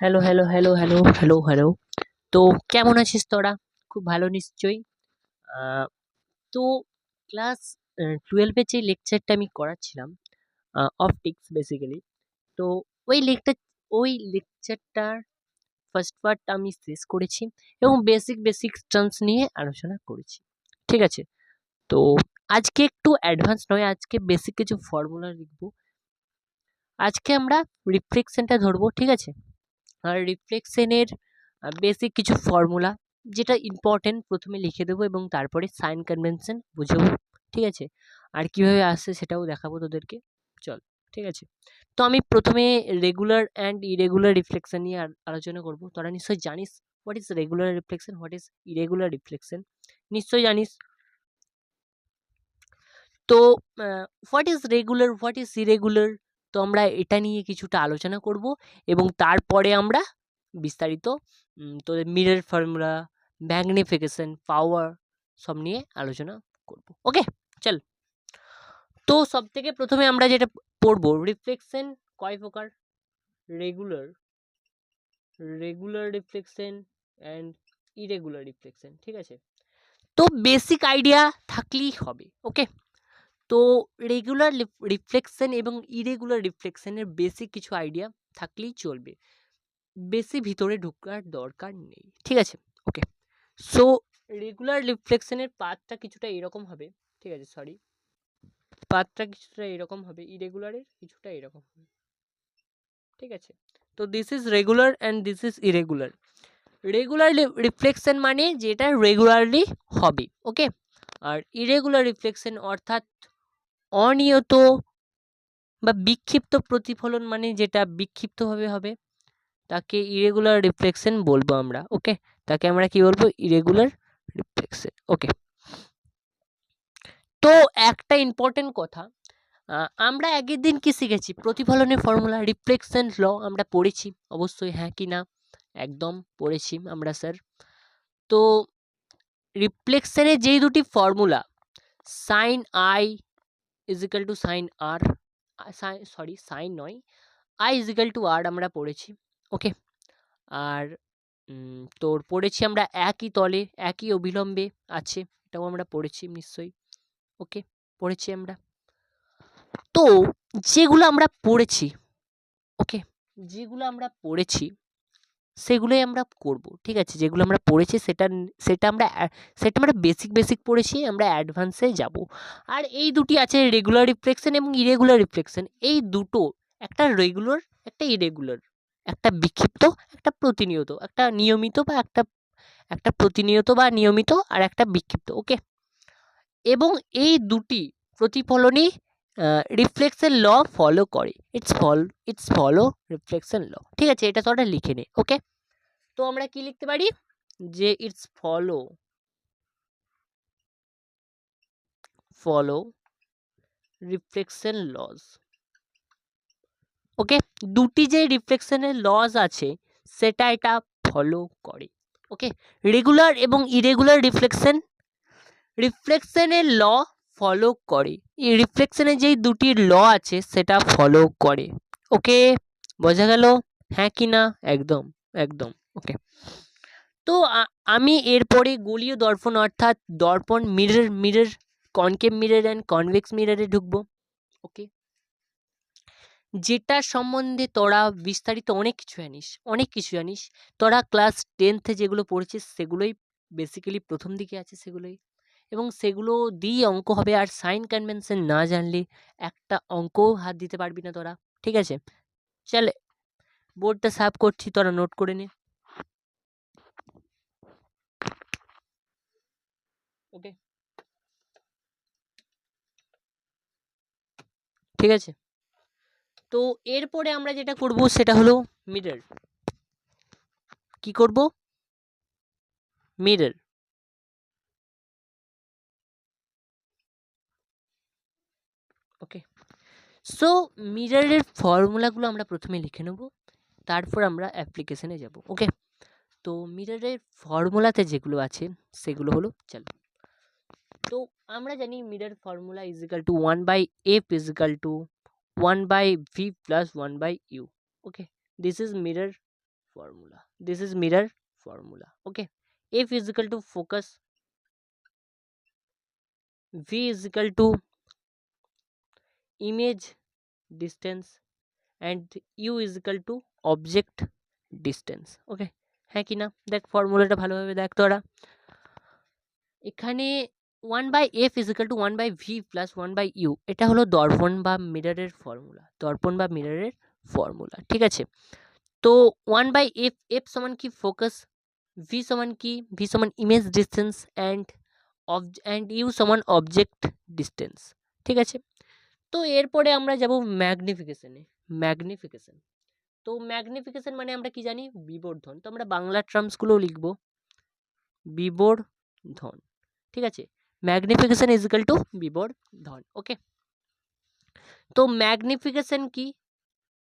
Hello hello hello hello hello hello তো কেমন আছিস তোরা? খুব ভালো নিশ্চয়ই। তো ক্লাস টুয়েলভের যে লেকচারটা আমি করাচ্ছিলাম অপটিক্স বেসিক্যালি তো ওই লেকচার ওই লেকচারটার ফার্স্ট পার্ট আমি শেষ করেছি এবং বেসিক বেসিক টার্মস নিয়ে আলোচনা করেছি। ঠিক আছে? তো আজকে একটু অ্যাডভান্স নয়, আজকে বেসিক কিছু ফর্মুলা লিখব। আজকে আমরা রিফ্লেকশনটা ধরবো, ঠিক আছে? রিফ্লেকশনের বেসিক কিছু ফর্মুলা যেটা ইম্পর্টেন্ট প্রথমে লিখে দেবো এবং তারপরে সাইন কনভেনশন বুঝাবো, ঠিক আছে? আর কীভাবে আসছে সেটাও দেখাবো তোদেরকে, চল, ঠিক আছে? তো আমি প্রথমে রেগুলার অ্যান্ড ইরেগুলার রিফ্লেকশন নিয়ে আলোচনা করব। তোরা নিশ্চয়ই জানিস what is regular reflection what is irregular reflection নিশ্চয়ই জানিস? তো what is regular what is irregular তো আমরা এটা নিয়ে কিছুটা আলোচনা করব এবং তারপরে আমরা বিস্তারিত তোদের মিরর ফর্মুলা ম্যাগনিফিকেশন পাওয়ার সব নিয়ে আলোচনা করব। ওকে চল। তো সব থেকে প্রথমে আমরা যেটা পড়ব রিফ্লেকশন কয় প্রকার? Regular regular reflection and irregular reflection ঠিক আছে? তো বেসিক আইডিয়া থাকলেই হবে ওকে তো রেগুলার রিফ্লেকশন এবং ইরেগুলার রিফ্লেকশনের বেসিক কিছু আইডিয়া থাকলেই চলবে। বেশি ভিতরে ঢোকার দরকার নেই। ঠিক আছে? ওকে সো রেগুলার রিফ্লেকশনের পাথটা কিছুটা এরকম হবে। ঠিক আছে? সরি পাথটা কিছুটা এরকম হবে। ইরেগুলারের কিছুটা এরকম হবে। ঠিক আছে? তো this is regular and this is irregular regular reflection মানে যেটা রেগুলারলি হবে। ওকে আর ইরেগুলার রিফ্লেকশন অর্থাৎ অনিয়ত বা বিক্ষিপ্ত প্রতিফলন মানে যেটা বিক্ষিপ্তভাবে হবে, তাকে ইরেগুলার রিফ্লেকশন বলব আমরা ওকে তাকে আমরা কি বলব? ইরেগুলার রিফ্লেকশন ওকে তো একটা ইম্পর্টেন্ট কথা আমরা আগের দিন কি শিখেছি? প্রতিফলনের ফর্মুলা রিফ্লেকশন ল আমরা পড়েছি, অবশ্যই হ্যাঁ কি না? একদম পড়েছি আমরা স্যার তো রিফ্লেকশনের যেই দুটি formula sine i is equal to sine r sorry, sine নয়, i is equal to r আমরা পড়েছি, ওকে? আর তোর পড়েছি আমরা একই তলে, একই অবিলম্বে আছে, এটাও আমরা পড়েছি নিশ্চয়ই, ওকে? পড়েছি আমরা। তো, যেগুলো আমরা পড়েছি, ওকে? যেগুলো আমরা পড়েছি সেগুলোই আমরা করব, ঠিক আছে? যেগুলো আমরা পড়েছি সেটা সেটা আমরা সেটা আমরা বেসিক বেসিক পড়েছি, আমরা অ্যাডভান্সে যাব। আর এই দুটি আছে রেগুলার রিফ্লেকশন এবং ইরেগুলার রিফ্লেকশন এই দুটো, একটা রেগুলার একটা ইরেগুলার একটা বিক্ষিপ্ত, একটা প্রতিনিয়ত। একটা নিয়মিত বা একটা একটা প্রতিনিয়ত বা নিয়মিত আর একটা বিক্ষিপ্ত ওকে এবং এই দুটি প্রতিফলনই রিফ্লেকশন ল ফলো করে। It's fall it's follow reflection law ঠিক আছে, এটা তো তোরা লিখে নে ওকে তো আমরা কি লিখতে পারি? যে it's follow follow reflection laws okay দুটি যে রিফ্লেকশনের লজ আছে, সেটা এটা ফলো করে। ওকে রেগুলার এবং ইরেগুলার রিফ্লেকশন রিফ্লেকশনের ল ফলো করে। এই রিফ্লেকশনের যেই দুটি ল আছে, সেটা ফলো করে। ওকে বোঝা গেল? হ্যাঁ কি না? একদম একদম। ওকে তো আমি এরপরে গলীয় দর্পণ, অর্থাৎ দর্পণ mirror mirror concave mirror and convex মিররে ঢুকবো। ওকে যেটা সম্বন্ধে তোরা বিস্তারিত অনেক কিছু জানিস, অনেক কিছু জানিস। তোরা ক্লাস টেন্থে যেগুলো পড়েছিস, সেগুলোই বেসিক্যালি প্রথম দিকে আছে, সেগুলোই। এবং সেগুলো দিয়ে অঙ্ক হবে। আর সাইন কনভেনশন না জানলে একটা অঙ্কও হাত দিতে পারবি না তোরা, ঠিক আছে? চলে, বোর্ডটা সাফ করছি, তোরা নোট করে নে। ওকে। ঠিক আছে? তো এরপরে আমরা যেটা করব, সেটা হলো মিরর। কি করব? মিরর। ওকে সো মিররের ফর্মুলাগুলো আমরা প্রথমে লিখে নেব, তারপর আমরা অ্যাপ্লিকেশনে যাব ওকে তো মিররের ফর্মুলাতে যেগুলো আছে, সেগুলো হলো, চল। তো আমরা জানি mirror formula is equal to one by f is equal to one by v plus one by u okay this is mirror is mirror formula. Okay f is equal to focus v is equal to image distance and u is equal to object distance. Okay? হ্যাঁ কি না? দেখ ফর্মুলাটা ভালোভাবে দেখ তোরা। এখানে one by f is equal to one by v plus one by u এটা হলো দর্পণ বা মিররের ফর্মুলা দর্পণ বা মিররের ফর্মুলা ঠিক আছে? তো ওয়ান বাই এফ এফ সমান কি ফোকাস ভি সমান কি? ভি সমান image distance and of and U সমান অবজেক্ট ডিস্টেন্স ঠিক আছে? তো এরপরে আমরা যাব ম্যাগনিফিকেশনে ম্যাগনিফিকেশন তো ম্যাগনিফিকেশন মানে আমরা কি জানি? বিবর্ধন। তো আমরা বাংলা টার্মসগুলোও লিখব। বিবর্ধন। ঠিক আছে? ম্যাগনিফিকেশন ইজ ইকাল টু বিবর্ধন। ওকে তো ম্যাগনিফিকেশন কি?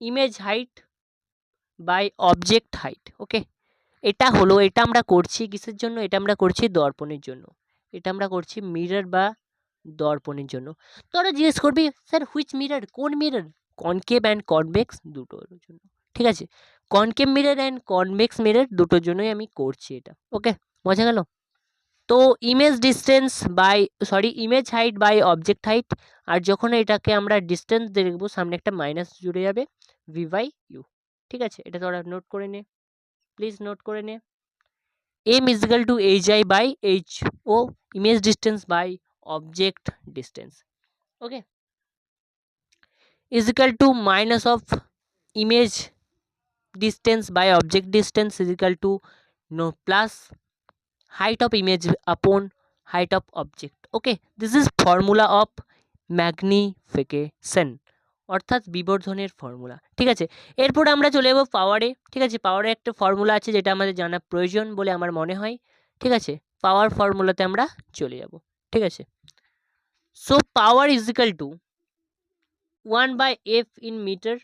Image height by object height okay এটা হলো, এটা আমরা করছি কিসের জন্য? এটা আমরা করছি দর্পণের জন্য। এটা আমরা করছি মিরর বা দর্পণের জন্য। তোরা জিজ্ঞেস করবি, স্যার হুইচ মিরর কোন মিরর কনকেভ অ্যান্ড কনভেক্স দুটোর জন্য। ঠিক আছে? Concave mirror and convex mirror দুটোর জন্যই আমি করছি এটা। ওকে বোঝা গেল? তো image distance by sorry image height by object height আর যখন এটাকে আমরা ডিস্টেন্স দেখব, সামনে একটা মাইনাস জুড়ে যাবে ভি বাই ইউ ঠিক আছে? এটা তোরা নোট করে নে। প্লিজ নোট করে নে। M is equal to H I by H O image distance by object distance okay is equal to minus of image distance by object distance is equal to no plus height of image upon height of object, okay? This is formula of magnification অর্থাৎ বিবর্ধনের formula ঠিক আছে? এরপর আমরা চলে যাব পাওয়ারে ঠিক আছে? পাওয়ারে একটা ফর্মুলা আছে যেটা আমাদের জানা প্রয়োজন বলে আমার মনে হয়, ঠিক আছে? পাওয়ার ফর্মুলাতে আমরা চলে যাব। ঠিক আছে? So power is equal to one by F in metre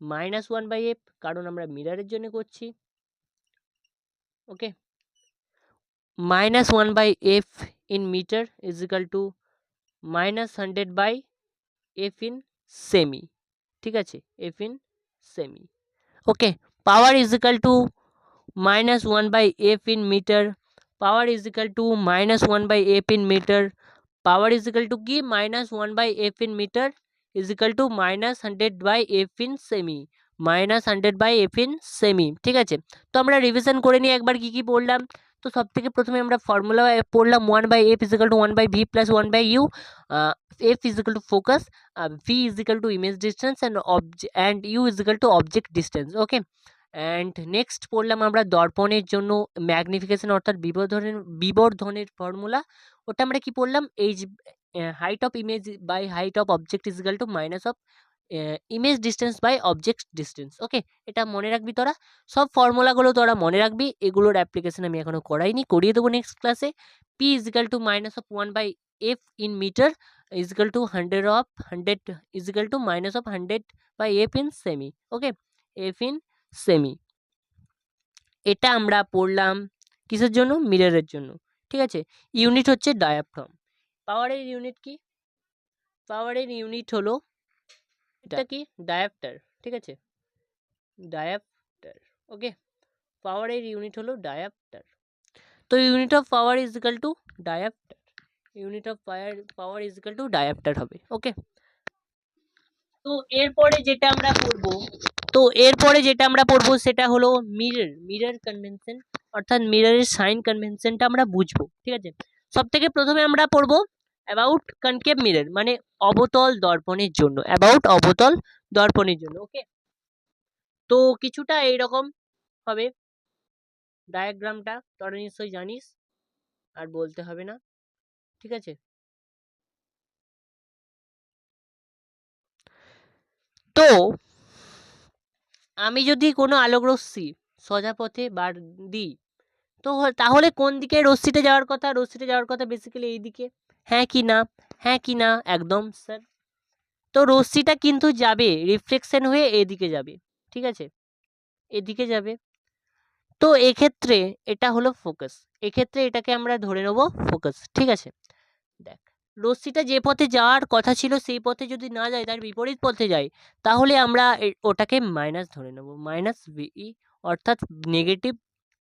minus one by F কারণ আমরা মিটারের জন্য করছি। Okay minus one by F in metre is equal to minus hundred by F in semi ঠিক আছে? F in semi okay power is equal to minus one by F in metre power is equal to minus one by F in metre power is equal to কি minus one by F in metre is equal to minus hundred by F in semi minus hundred by F in semi ঠিক আছে তো আমরা revision করে নিই একবার কী কী পড়লাম তো সব থেকে প্রথমে আমরা ফর্মুলা পড়লাম one by F is equal to one by V plus one by U F is equal to focus V is equal to image distance and object and U is equal to object distance okay and next পড়লাম আমরা দর্পণের জন্য magnification অর্থাৎ বিবর্ধনের বিবর্ধনের formula ওটা আমরা কি পড়লাম? H height of image by height of object is equal to minus of image distance by object distance okay এটা মনে রাখবি তোরা? সব ফর্মুলাগুলো তোরা মনে রাখবি। এগুলোর অ্যাপ্লিকেশন আমি এখনও করাইনি। করিয়ে দেবো নেক্সট ক্লাসে P is equal to minus of one by F in metre is equal to hundred of hundred is equal to minus of hundred by F in semi okay F in semi এটা আমরা পড়লাম কিসের জন্য? মিররের জন্য, ঠিক আছে? Unit হচ্ছে ডায়াফ্রম পাওয়ারের ইউনিট কি? পাওয়ারের ইউনিট হলো এটা কি? ডায়াপ্টার ঠিক আছে? ডায়াপ্টার ওকে পাওয়ারের ইউনিট হলো ডায়াপ্টার তো unit of power is equal to dioptre unit of power power is equal to dioptre হবে ওকে তো এরপরে যেটা আমরা পড়ব তো এরপরে যেটা আমরা পড়ব সেটা হলো মিরর মিরর কনভেনশন অর্থাৎ মিররের সাইন কনভেনশনটা আমরা বুঝব, ঠিক আছে? সব থেকে প্রথমে আমরা পড়ব অ্যাবাউট কনকেভ মিরর মানে অবতল দর্পণের জন্য অ্যাবাউট অবতল দর্পণের জন্য ওকে তো কিছুটা এইরকম হবে ডায়াগ্রামটা তোরা নিশ্চয়ই জানিস, আর বলতে হবে না, ঠিক আছে? তো আমি যদি কোনো আলোক রশ্মি সোজা পথে বার দিই, তো তাহলে কোন দিকে রশ্মিটা যাওয়ার কথা? রশ্মিটা যাওয়ার কথা বেসিক্যালি এই দিকে। হ্যাঁ কি না? হ্যাঁ কি না? একদম স্যার তো রশ্মিটা কিন্তু যাবে রিফ্লেকশন হয়ে এদিকে যাবে, ঠিক আছে? এদিকে যাবে। তো এক্ষেত্রে এটা হলো ফোকাস এক্ষেত্রে এটাকে আমরা ধরে নেব ফোকাস ঠিক আছে? দেখ রশ্মিটা যে পথে যাওয়ার কথা ছিল, সেই পথে যদি না যায়, তার বিপরীত পথে যায়, তাহলে আমরা ওটাকে মাইনাস ধরে নেব। মাইনাস ভিই অর্থাৎ নেগেটিভ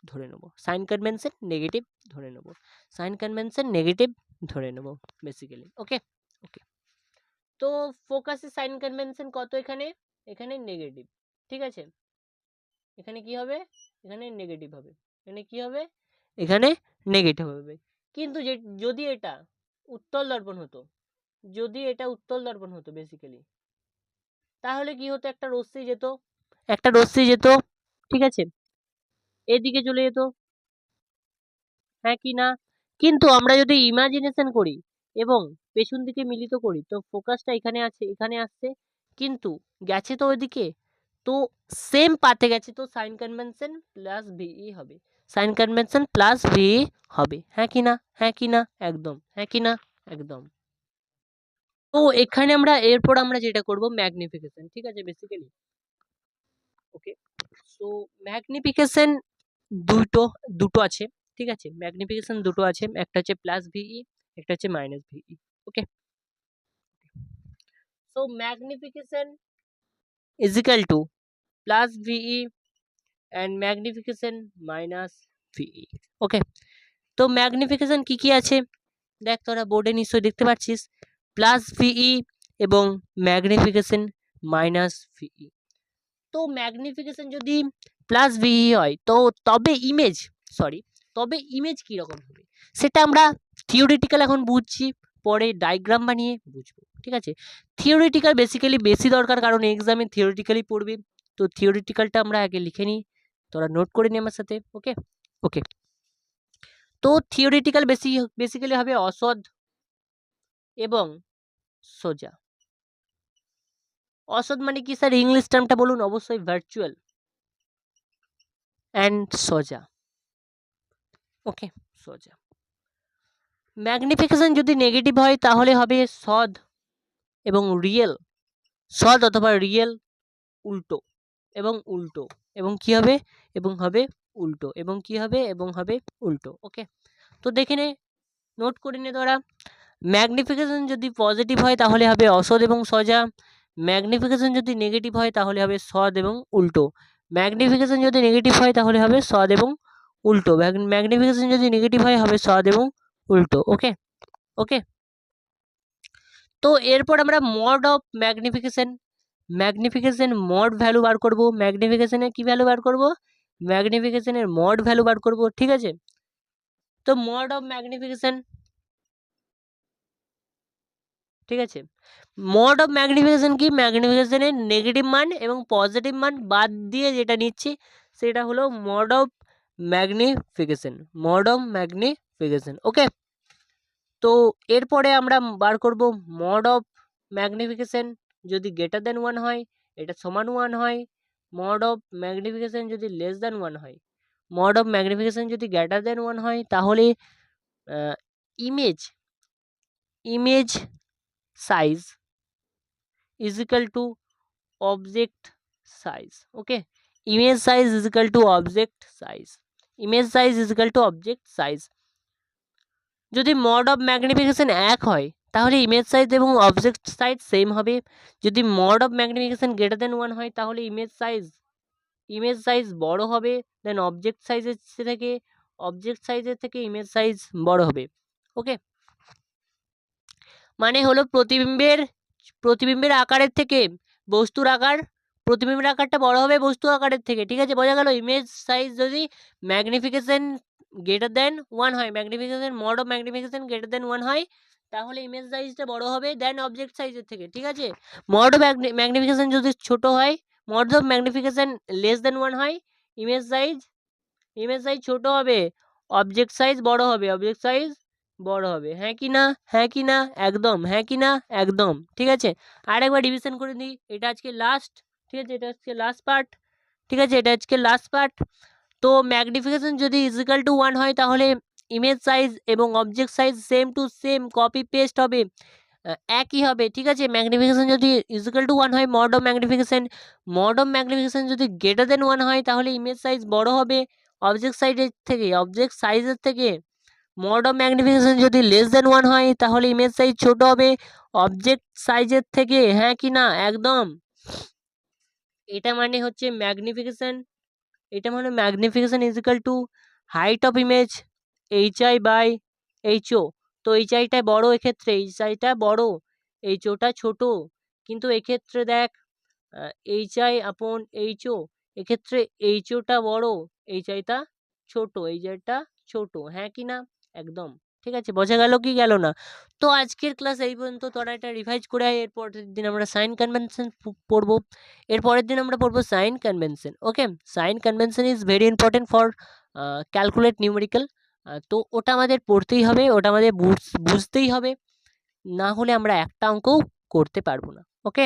ধরে নেব। সাইন কনভেনশন নেগেটিভ ধরে নেব। সাইন কনভেনশন নেগেটিভ ধরে নেব বেসিক্যালি ওকে ওকে তো ফোকাসে সাইন কনভেনশন কত এখানে? এখানে নেগেটিভ ঠিক আছে? এখানে কি হবে? এখানে নেগেটিভ হবে। এখানে কি হবে? এখানে নেগেটিভ হবে। কিন্তু যে, যদি এটা উত্তল দর্পণ হতো। যদি এটা উত্তল দর্পণ হতো বেসিক্যালি তাহলে কি হতো? একটা রশ্মি যেত। একটা রশ্মি যেত, ঠিক আছে? এদিকে চলে যেত। হ্যাঁ কি না? কিন্তু আমরা যদি ইমাজিনেশন করি এবং পেছন দিকে মিলিত করি, তো ফোকাসটা এখানে আছে, এখানে আসছে। কিন্তু গেছে তো ওইদিকে। তো সেম পাতে গেছে, তো সাইন কনভেনশন প্লাস ভিই হবে। সাইন কনভেনশন প্লাস ভিই হবে। হ্যাঁ কি না? হ্যাঁ কি না? একদম। হ্যাঁ কি না? একদম। তো এখানে আমরা, এরপর আমরা যেটা করব ম্যাগনিফিকেশন ঠিক আছে বেসিক্যালি ওকে সো ম্যাগনিফিকেশন দুটো দুটো আছে, ঠিক আছে? ম্যাগনিফিকেশন দুটো আছে, একটা হচ্ছে প্লাস ভিই একটা হচ্ছে minus VE okay so magnification is equal to plus VE and magnification minus VE okay তো ম্যাগনিফিকেশন কি কি আছে? দেখ তোরা বোর্ডে নিশ্চয়ই দেখতে পাচ্ছিস প্লাস ভিই এবং ম্যাগনিফিকেশন মাইনাস ভিই তো ম্যাগনিফিকেশন যদি প্লাস ভিই হয়, তো তবে ইমেজ সরি তবে ইমেজ কীরকম হবে? সেটা আমরা থিওরিটিক্যাল এখন বুঝছি, পরে ডায়াগ্রাম বানিয়ে বুঝব, ঠিক আছে? থিওরিটিক্যাল বেসিক্যালি বেশি দরকার কারণ এক্সামে থিওরিটিক্যালি পড়বে। তো থিওরিটিক্যালটা আমরা আগে লিখে নিই, তোরা নোট করে নি আমার সাথে ওকে ওকে তো থিওরিটিক্যাল বেশি বেসিক্যালি হবে অসৎ এবং সোজা। অসৎ মানে কি স্যার ইংলিশ টার্মটা বলুন, অবশ্যই ভার্চুয়াল অ্যান্ড সোজা। ওকে সোজা। ম্যাগনিফিকেশন যদি নেগেটিভ হয়, তাহলে হবে সদ এবং রিয়েল সদ অথবা রিয়েল উল্টো এবং উল্টো এবং কি হবে? এবং হবে উল্টো এবং কি হবে? এবং হবে উল্টো ওকে তো দেখে নে নোট করে নে তোরা। ম্যাগনিফিকেশন যদি পজিটিভ হয় তাহলে হবে অসৎ এবং সজা। ম্যাগনিফিকেশন যদি নেগেটিভ হয় তাহলে হবে সদ এবং উল্টো। ম্যাগনিফিকেশন যদি নেগেটিভ হয় তাহলে হবে সদ এবং উল্টো। ম্যাগনিফিকেশন যদি নেগেটিভ হয় হবে সদ এবং উল্টো ওকে ওকে তো এরপর আমরা mod of magnification magnification mod value বার করব। ম্যাগনিফিকেশনের কি ভ্যালু বার করব? ম্যাগনিফিকেশনের মড ভ্যালু বার করব, ঠিক আছে? তো মড অফ ম্যাগনিফিকেশন ঠিক আছে? মড অফ ম্যাগনিফিকেশন কি? ম্যাগনিফিকেশনের নেগেটিভ মান এবং পজিটিভ মান বাদ দিয়ে যেটা নিচ্ছি, সেটা হলো mod of magnification mod of magnification okay তো এরপরে আমরা বার করব মড অফ ম্যাগনিফিকেশন যদি গ্রেটার দেন ওয়ান হয়, এটা সমান ওয়ান হয় মড অফ ম্যাগনিফিকেশন যদি লেস দ্যান ওয়ান হয় মড অফ ম্যাগনিফিকেশন যদি গ্রেটার দ্যান ওয়ান হয়, তাহলে image image size is equal to object size okay image size is equal to object size image size is equal to object size যদি mod of magnification এক হয় তাহলে image size এবং object size same হবে। যদি mod of magnification greater than one হয়, তাহলে image size image size বড় হবে দেন অবজেক্ট সাইজের থেকে অবজেক্ট সাইজের থেকে ইমেজ সাইজ বড় হবে। ওকে মানে হলো প্রতিবিম্বের প্রতিবিম্বের আকারের থেকে বস্তুর আকার, প্রতিবিম্বের আকারটা বড় হবে বস্তু আকারের থেকে। ঠিক আছে? বোঝা গেল? ইমেজ সাইজ যদি ম্যাগনিফিকেশান গ্রেটার দেন ওয়ান হয় magnification mod of magnification greater than one হয় তাহলে ইমেজ সাইজটা বড় হবে দেন অবজেক্ট সাইজের থেকে, ঠিক আছে? মড অফ ম্যাগনিফিকেশন যদি ছোট হয় mod of magnification less than one হয় ইমেজ সাইজ ইমেজ সাইজ ছোট হবে অবজেক্ট সাইজ বড় হবে অবজেক্ট সাইজ বড় হবে হ্যাঁ কি না? হ্যাঁ কি না? একদম হ্যাঁ কি না? একদম, ঠিক আছে? আর একবার রিভিশন করে দিই, এটা আজকে লাস্ট ঠিক আছে? এটা আজকে লাস্ট পার্ট ঠিক আছে? এটা আজকে লাস্ট পার্ট তো ম্যাগনিফিকেশন যদি ইজিক্যাল টু ওয়ান হয়, তাহলে ইমেজ সাইজ এবং object size same to same copy paste হবে। একই হবে, ঠিক আছে? ম্যাগনিফিকেশান যদি ইজিক্যাল টু ওয়ান হয় mod of magnification mod of magnification যদি গ্রেটার দেন ওয়ান হয়, তাহলে ইমেজ সাইজ বড় হবে অবজেক্ট সাইজের থেকে অবজেক্ট সাইজের থেকে। মড অফ ম্যাগনিফিকেশন যদি লেস দেন ওয়ান হয়, তাহলে ইমেজ সাইজ ছোট হবে অবজেক্ট সাইজের থেকে হ্যাঁ কি না? একদম। এটা মানে হচ্ছে ম্যাগনিফিকেশান এটা মানে magnification is equal to height of image H I by H O তো এইচ আইটা বড় এক্ষেত্রে এইচ আইটা বড় এইচ ওটা ছোট, কিন্তু এক্ষেত্রে দেখ H I upon H O এক্ষেত্রে এইচ ওটা বড় এইচ আইটা ছোট এইচ আইটা ছোট হ্যাঁ কি না? একদম, ঠিক আছে, বোঝা গেল কি গেল না? তো আজকের ক্লাস এই পর্যন্ত, তোরা এটা রিভাইজ করে আয়, এর পরের দিন আমরা সাইন কনভেনশন পড়ব, এর পরের দিন আমরা পড়ব sign convention okay sign convention is very important for calculate numerical তো ওটা আমাদের পড়তেই হবে, ওটা আমাদের বুঝ- বুঝতেই হবে। না হলে আমরা একটা অঙ্কও করতে পারব না ওকে